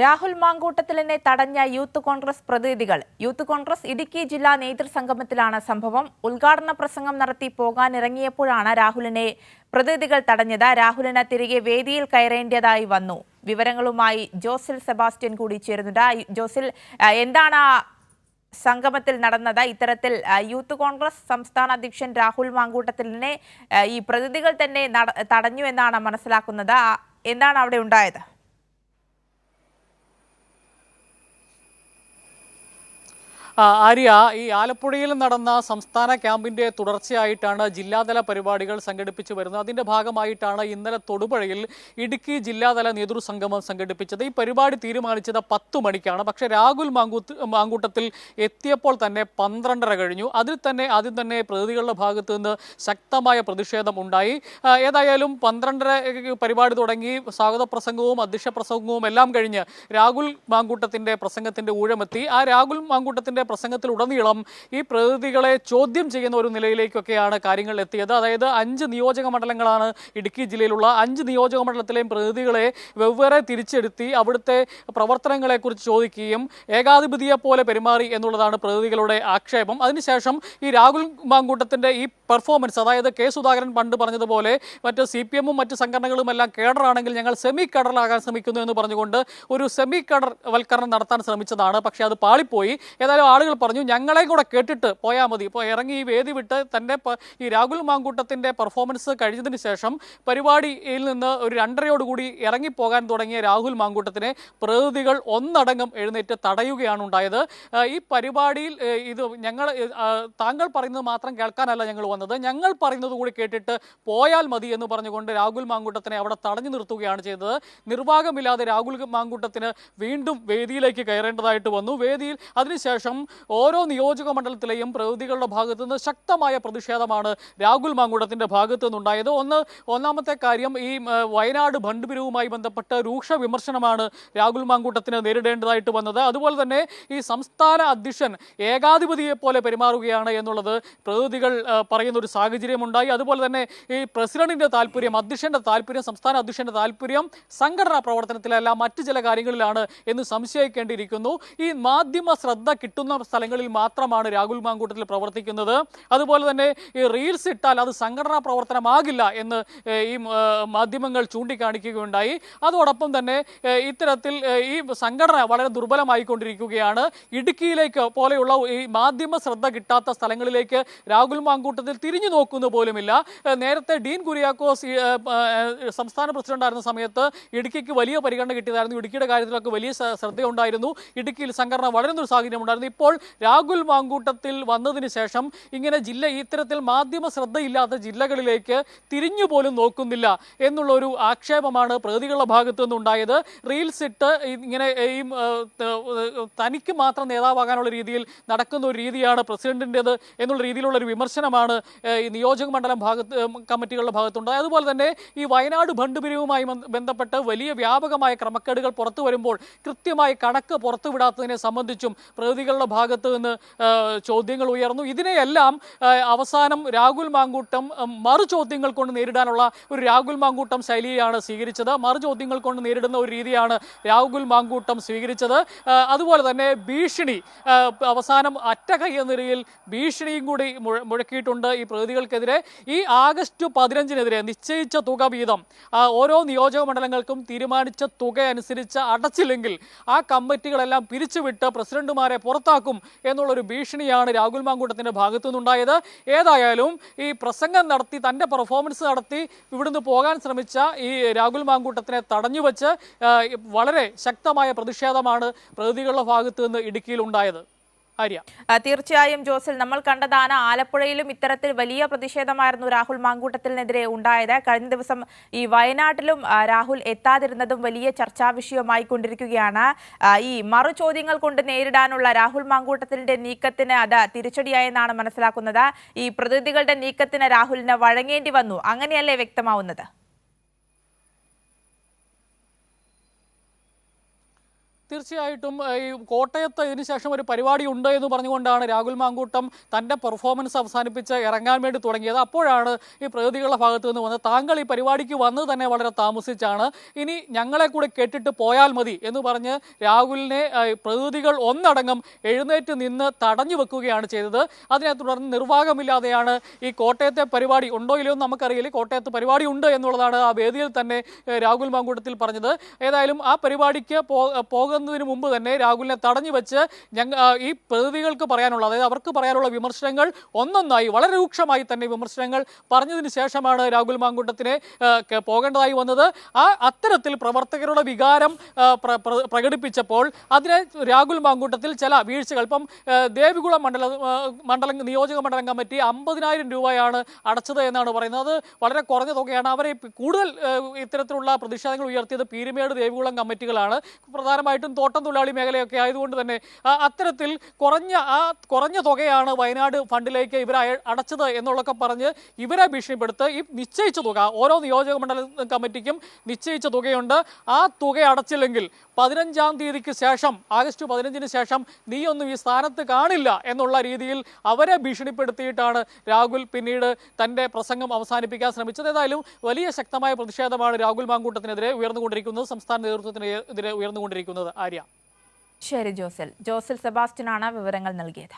രാഹുൽ മാങ്കൂട്ടത്തിലിനെ തടഞ്ഞ യൂത്ത് കോൺഗ്രസ് പ്രതിനിധികൾ. യൂത്ത് കോൺഗ്രസ് ഇടുക്കി ജില്ലാ നേതൃസംഗമത്തിലാണ് സംഭവം. ഉദ്ഘാടന പ്രസംഗം നടത്തി പോകാനിറങ്ങിയപ്പോഴാണ് രാഹുലിനെ പ്രതിനിധികൾ തടഞ്ഞത്. രാഹുലിന് തിരികെ വേദിയിൽ കയറേണ്ടതായി വന്നു. വിവരങ്ങളുമായി ജോസിൽ സെബാസ്റ്റ്യൻ കൂടി ചേരുന്നുണ്ട്. ജോസിൽ എന്താണ് സംഗമത്തിൽ നടന്നത്? ഇത്തരത്തിൽ യൂത്ത് കോൺഗ്രസ് സംസ്ഥാന അധ്യക്ഷൻ രാഹുൽ മാങ്കൂട്ടത്തിലിനെ ഈ പ്രതിനിധികൾ തന്നെ തടഞ്ഞു എന്നാണ് മനസ്സിലാക്കുന്നത്. എന്താണ് അവിടെ ഉണ്ടായത് ആ, ആര്യ ഈ ആലപ്പുഴയിൽ നടന്ന സംസ്ഥാന ക്യാമ്പിന്റെ തുടർച്ചയായിട്ടാണ് ജില്ലാതല പരിപാടികൾ സംഘടിപ്പിച്ചു വരുന്നത്. അതിന്റെ ഭാഗമായിട്ടാണ് ഇന്നലെ തൊടുപുഴയിൽ ഇടുക്കി ജില്ലാതല നേതൃസംഗമം സംഘടിപ്പിച്ചത്. ഈ പരിപാടി തീരുമാനിച്ചത് പത്തു മണിക്കാണ്. പക്ഷേ രാഹുൽ മാങ്കൂട്ടത്തിൽ എത്തിയപ്പോൾ തന്നെ പന്ത്രണ്ടര കഴിഞ്ഞു. അതിൽ തന്നെ ആദ്യം തന്നെ പ്രതിനിധികളുടെ ഭാഗത്ത് നിന്ന് ശക്തമായ പ്രതിഷേധം ഉണ്ടായി. ഏതായാലും പന്ത്രണ്ടര പരിപാടി തുടങ്ങി. സ്വാഗത പ്രസംഗവും അധ്യക്ഷ പ്രസംഗവും എല്ലാം കഴിഞ്ഞ് രാഹുൽ മാങ്കൂട്ടത്തിന്റെ പ്രസംഗത്തിന്റെ ഊഴമെത്തി. ആ രാഹുൽ മാങ്കൂട്ടത്തിന്റെ പ്രസംഗത്തിലുടനീളം ഈ പ്രതിനിധികളെ ചോദ്യം ചെയ്യുന്ന ഒരു നിലയിലേക്കൊക്കെയാണ് കാര്യങ്ങൾ എത്തിയത്. അതായത് അഞ്ച് നിയോജക മണ്ഡലങ്ങളാണ് ഇടുക്കി ജില്ലയിലുള്ള അഞ്ച് നിയോജക മണ്ഡലത്തിലെയും പ്രതിനിധികളെ വെവ്വേറെ തിരിച്ചെടുത്തി അവിടുത്തെ പ്രവർത്തനങ്ങളെക്കുറിച്ച് ചോദിക്കുകയും ഏകാധിപതിയെ പോലെ പെരുമാറി എന്നുള്ളതാണ് പ്രതിനിധികളുടെ ആക്ഷേപം. അതിനുശേഷം ഈ രാഹുൽ മാങ്കൂട്ടത്തിന്റെ ഈ പെർഫോമൻസ് അതായത് കെ സുധാകരൻ പണ്ട് പറഞ്ഞതുപോലെ മറ്റ് സി പി എമ്മും മറ്റ് സംഘടനകളും എല്ലാം കേഡറാണെങ്കിൽ ഞങ്ങൾ സെമി കേഡറിലാകാൻ ശ്രമിക്കുന്നു എന്ന് പറഞ്ഞുകൊണ്ട് ഒരു സെമി കേഡർ വൽക്കരണം നടത്താൻ ശ്രമിച്ചതാണ്. പക്ഷേ അത് പാളിപ്പോയി. ഏതായാലും ആളുകൾ പറഞ്ഞു ഞങ്ങളെയും കൂടെ കേട്ടിട്ട് പോയാൽ മതി. ഇപ്പോൾ ഇറങ്ങി ഈ വേദി വിട്ട് തന്റെ ഈ രാഹുൽ മാങ്കൂട്ടത്തിന്റെ പെർഫോമൻസ് കഴിഞ്ഞതിന് ശേഷം പരിപാടിയിൽ നിന്ന് ഒരു രണ്ടരയോടുകൂടി ഇറങ്ങിപ്പോകാൻ തുടങ്ങിയ രാഹുൽ മാങ്കൂട്ടത്തിനെ പ്രതിനിധികൾ ഒന്നടങ്കം എഴുന്നേറ്റ് തടയുകയാണ് ഉണ്ടായത്. ഈ പരിപാടിയിൽ ഇത് ഞങ്ങൾ താങ്കൾ പറയുന്നത് മാത്രം കേൾക്കാനല്ല ഞങ്ങൾ വന്നത്. ഞങ്ങൾ പറയുന്നത് കൂടി കേട്ടിട്ട് പോയാൽ മതി എന്ന് പറഞ്ഞുകൊണ്ട് രാഹുൽ മാങ്കൂട്ടത്തിനെ അവിടെ തടഞ്ഞു നിർത്തുകയാണ് ചെയ്തത്. നിർവാഹമില്ലാതെ രാഹുൽ മാങ്കൂട്ടത്തിന് വീണ്ടും വേദിയിലേക്ക് കയറേണ്ടതായിട്ട് വന്നു. വേദിയിൽ അതിനുശേഷം ഓരോ നിയോജക മണ്ഡലത്തിലെയും പ്രതിനിധികളുടെ ഭാഗത്തു നിന്ന് ശക്തമായ പ്രതിഷേധമാണ് രാഹുൽ മാങ്കൂട്ടത്തിന്റെ ഭാഗത്തു നിന്നുണ്ടായത് ഒന്ന് ഒന്നാമത്തെ കാര്യം ഈ വയനാട് ബണ്ട് ബണ്ടുപിരിവുമായി ബന്ധപ്പെട്ട് രൂക്ഷ വിമർശനമാണ് രാഹുൽ മാങ്കൂട്ടത്തിന് നേരിടേണ്ടതായിട്ട് വന്നത്. അതുപോലെ തന്നെ ഈ സംസ്ഥാന അധ്യക്ഷൻ ഏകാധിപതിയെ പോലെ പെരുമാറുകയാണ് എന്നുള്ളത് പ്രതിനിധികൾ പറയുന്ന ഒരു സാഹചര്യമുണ്ടായി. അതുപോലെ തന്നെ ഈ പ്രസിഡന്റിന്റെ താല്പര്യം അധ്യക്ഷന്റെ താല്പര്യം സംസ്ഥാന അധ്യക്ഷന്റെ താല്പര്യം സംഘടനാ പ്രവർത്തനത്തിലല്ല മറ്റു ചില കാര്യങ്ങളിലാണ് എന്ന് സംശയിക്കേണ്ടിയിരിക്കുന്നു. ഈ മാധ്യമ ശ്രദ്ധ കിട്ടുന്ന സ്ഥലങ്ങളിൽ മാത്രമാണ് രാഹുൽ മാങ്കൂട്ടത്തിൽ പ്രവർത്തിക്കുന്നത്. അതുപോലെ തന്നെ ഈ റീൽസ് ഇട്ടാൽ അത് സംഘടനാ പ്രവർത്തനമാകില്ല എന്ന് ഈ മാധ്യമങ്ങൾ ചൂണ്ടിക്കാണിക്കുകയുണ്ടായി. അതോടൊപ്പം തന്നെ ഇത്തരത്തിൽ ഈ സംഘടന വളരെ ദുർബലമായിക്കൊണ്ടിരിക്കുകയാണ്. ഇടുക്കിയിലേക്ക് പോലെയുള്ള ഈ മാധ്യമ ശ്രദ്ധ കിട്ടാത്ത സ്ഥലങ്ങളിലേക്ക് രാഹുൽ മാങ്കൂട്ടത്തിൽ തിരിഞ്ഞു നോക്കുന്നു പോലുമില്ല. നേരത്തെ ഡീൻ കുര്യാക്കോസ് സംസ്ഥാന പ്രസിഡന്റായിരുന്ന സമയത്ത് ഇടുക്കിക്ക് വലിയ പരിഗണന കിട്ടിയതായിരുന്നു. ഇടുക്കിയുടെ കാര്യത്തിലൊക്കെ വലിയ ശ്രദ്ധയുണ്ടായിരുന്നു. ഇടുക്കിയിൽ സംഘടന വളരുന്ന ഒരു സാഹചര്യം ഉണ്ടായിരുന്നു ഇപ്പോൾ രാഹുൽ മാങ്കൂട്ടത്തിൽ വന്നതിന് ശേഷം ഇങ്ങനെ ജില്ല ഇത്തരത്തിൽ മാധ്യമ ശ്രദ്ധയില്ലാത്ത ജില്ലകളിലേക്ക് തിരിഞ്ഞു പോലും നോക്കുന്നില്ല എന്നുള്ള ഒരു ആക്ഷേപമാണ് പ്രതികളുടെ ഭാഗത്തു നിന്നുണ്ടായത്. റീൽസ് ഇട്ട് ഇങ്ങനെ ഈ തനിക്ക് മാത്രം നേതാവാകാനുള്ള രീതിയിൽ നടക്കുന്ന ഒരു രീതിയാണ് പ്രസിഡന്റിന്റെത് എന്നുള്ള രീതിയിലുള്ള ഒരു വിമർശനമാണ് ഈ നിയോജക മണ്ഡലം ഭാഗത്ത് കമ്മിറ്റികളുടെ ഭാഗത്തുണ്ടായത്. അതുപോലെ തന്നെ ഈ വയനാട് ഭണ്ട് പിരിവുമായി ബന്ധപ്പെട്ട് വലിയ വ്യാപകമായ ക്രമക്കേടുകൾ പുറത്തു വരുമ്പോൾ കൃത്യമായി കണക്ക് പുറത്തുവിടാത്തതിനെ സംബന്ധിച്ചും പ്രതികളുടെ ഭാഗത്ത് നിന്ന് ചോദ്യങ്ങൾ ഉയർന്നു. ഇതിനെയെല്ലാം അവസാനം രാഹുൽ മാങ്കൂട്ടം മറു ചോദ്യങ്ങൾ കൊണ്ട് നേരിടാനുള്ള ഒരു രാഹുൽ മാങ്കൂട്ടം ശൈലിയാണ് സ്വീകരിച്ചത്. മറു ചോദ്യങ്ങൾ കൊണ്ട് നേരിടുന്ന ഒരു രീതിയാണ് രാഹുൽ മാങ്കൂട്ടം സ്വീകരിച്ചത്. അതുപോലെ തന്നെ ഭീഷണി അവസാനം അറ്റകൈ എന്ന നിലയിൽ ഭീഷണിയും കൂടി മുഴ- മുഴക്കിയിട്ടുണ്ട് ഈ പ്രതികൾക്കെതിരെ. ഈ ആഗസ്റ്റ് പതിനഞ്ചിനെതിരെ നിശ്ചയിച്ച തുക വീതം ഓരോ നിയോജക മണ്ഡലങ്ങൾക്കും തീരുമാനിച്ച തുക അനുസരിച്ച് അടച്ചില്ലെങ്കിൽ ആ കമ്മിറ്റികളെല്ലാം പിരിച്ചുവിട്ട് പ്രസിഡന്റുമാരെ പുറത്താക്കും. എന്നുള്ളൊരു ഭീഷണിയാണ് രാഹുൽ മാങ്കൂട്ടത്തിന്റെ ഭാഗത്തു നിന്നുണ്ടായത്. ഏതായാലും ഈ പ്രസംഗം നടത്തി തന്റെ പെർഫോമൻസ് നടത്തി ഇവിടുന്ന് പോകാൻ ശ്രമിച്ച ഈ രാഹുൽ മാങ്കൂട്ടത്തിനെ തടഞ്ഞുവെച്ച് വളരെ ശക്തമായ പ്രതിഷേധമാണ് പ്രതികളുടെ ഭാഗത്തു നിന്ന് ഇടുക്കിയിൽ ഉണ്ടായത്. തീർച്ചയായും ജോസിൽ നമ്മൾ കണ്ടതാണ് ആലപ്പുഴയിലും ഇത്തരത്തിൽ വലിയ പ്രതിഷേധമായിരുന്നു രാഹുൽ മാങ്കൂട്ടത്തിനെതിരെ ഉണ്ടായത്. കഴിഞ്ഞ ദിവസം ഈ വയനാട്ടിലും രാഹുൽ എത്താതിരുന്നതും വലിയ ചർച്ചാ വിഷയമായി കൊണ്ടിരിക്കുകയാണ്. ഈ മറു ചോദ്യങ്ങൾ കൊണ്ട് നേരിടാനുള്ള രാഹുൽ മാങ്കൂട്ടത്തിന്റെ നീക്കത്തിന് അത് തിരിച്ചടിയായെന്നാണ് മനസ്സിലാക്കുന്നത്. ഈ പ്രതിനിധികളുടെ നീക്കത്തിന് രാഹുലിന് വഴങ്ങേണ്ടി വന്നു. അങ്ങനെയല്ലേ വ്യക്തമാവുന്നത്? തീർച്ചയായിട്ടും ഈ കോട്ടയത്ത് ഇതിനുശേഷം ഒരു പരിപാടി ഉണ്ട് എന്ന് പറഞ്ഞുകൊണ്ടാണ് രാഹുൽ മാങ്കൂട്ടം തന്റെ പെർഫോമൻസ് അവസാനിപ്പിച്ച് ഇറങ്ങാൻ വേണ്ടി തുടങ്ങിയത്. അപ്പോഴാണ് ഈ പ്രതികളുടെ ഭാഗത്ത് നിന്ന് വന്നത്. താങ്കൾ ഈ പരിപാടിക്ക് വന്നത് തന്നെ വളരെ താമസിച്ചാണ്. ഇനി ഞങ്ങളെ കൂടെ കേട്ടിട്ട് പോയാൽ മതി എന്ന് പറഞ്ഞ് രാഹുലിനെ പ്രതികൾ ഒന്നടങ്കം എഴുന്നേറ്റ് നിന്ന് തടഞ്ഞു വെക്കുകയാണ് ചെയ്തത്. അതിനെ തുടർന്ന് നിർവാഹമില്ലാതെയാണ് ഈ കോട്ടയത്തെ പരിപാടി ഉണ്ടോ ഇല്ലയോ എന്ന് നമുക്കറിയില്ല. കോട്ടയത്ത് പരിപാടി ഉണ്ട് എന്നുള്ളതാണ് ആ വേദിയിൽ തന്നെ രാഹുൽ മാങ്കൂട്ടത്തിൽ പറഞ്ഞത്. ഏതായാലും ആ പരിപാടിക്ക് പോ- പോകുന്നതിന് മുമ്പ് തന്നെ രാഹുലിനെ തടഞ്ഞു വെച്ച് ഞങ്ങൾ ഈ പ്രതിനിധികൾക്ക് പറയാനുള്ള അതായത് അവർക്ക് പറയാനുള്ള വിമർശനങ്ങൾ ഒന്നൊന്നായി വളരെ രൂക്ഷമായി തന്നെ വിമർശനങ്ങൾ പറഞ്ഞതിന് ശേഷമാണ് രാഹുൽ മാങ്കുട്ടത്തിന് പോകേണ്ടതായി വന്നത്. ആ അത്തരത്തിൽ പ്രവർത്തകരുടെ വികാരം പ്രകടിപ്പിച്ചപ്പോൾ അതിനെ രാഹുൽ മാങ്കൂട്ടത്തിൽ ചില വീഴ്ചകൾ ഇപ്പം ദേവികുളം മണ്ഡല മണ്ഡലം നിയോജക മണ്ഡലം കമ്മിറ്റി അമ്പതിനായിരം രൂപയാണ് അടച്ചത് എന്നാണ് പറയുന്നത്. വളരെ കുറഞ്ഞ തുകയാണ്. അവരെ കൂടുതൽ ഇത്തരത്തിലുള്ള പ്രതിഷേധങ്ങൾ ഉയർത്തിയത് പീരുമേട് ദേവികുളം കമ്മിറ്റികളാണ്. പ്രധാനമായിട്ടും തോട്ടം തൊഴിലാളി മേഖലയൊക്കെ ആയതുകൊണ്ട് തന്നെ അത്തരത്തിൽ കുറഞ്ഞ ആ കുറഞ്ഞ തുകയാണ് വയനാട് ഫണ്ടിലേക്ക് ഇവരെ അടച്ചത് എന്നുള്ളതൊക്കെ പറഞ്ഞ് ഇവരെ ഭീഷണിപ്പെടുത്ത് ഈ നിശ്ചയിച്ച തുക ഓരോ നിയോജക മണ്ഡല കമ്മിറ്റിക്കും നിശ്ചയിച്ച തുകയുണ്ട്. ആ തുക അടച്ചില്ലെങ്കിൽ പതിനഞ്ചാം തീയതിക്ക് ശേഷം ആഗസ്റ്റ് പതിനഞ്ചിന് ശേഷം നീ ഒന്നും ഈ സ്ഥാനത്ത് കാണില്ല എന്നുള്ള രീതിയിൽ അവരെ ഭീഷണിപ്പെടുത്തിയിട്ടാണ് രാഹുൽ പിന്നീട് തന്റെ പ്രസംഗം അവസാനിപ്പിക്കാൻ ശ്രമിച്ചത്. ഏതായാലും വലിയ ശക്തമായ പ്രതിഷേധമാണ് രാഹുൽ മാങ്കൂട്ടത്തിനെതിരെ ഉയർന്നുകൊണ്ടിരിക്കുന്നത് സംസ്ഥാന നേതൃത്വത്തിനെതിരെ ഉയർന്നുകൊണ്ടിരിക്കുന്നത്. ആര്യ. ശരി ജോസൽ. ജോസൽ സെബാസ്റ്റ്യനാണ് വിവരങ്ങൾ നൽകിയത്.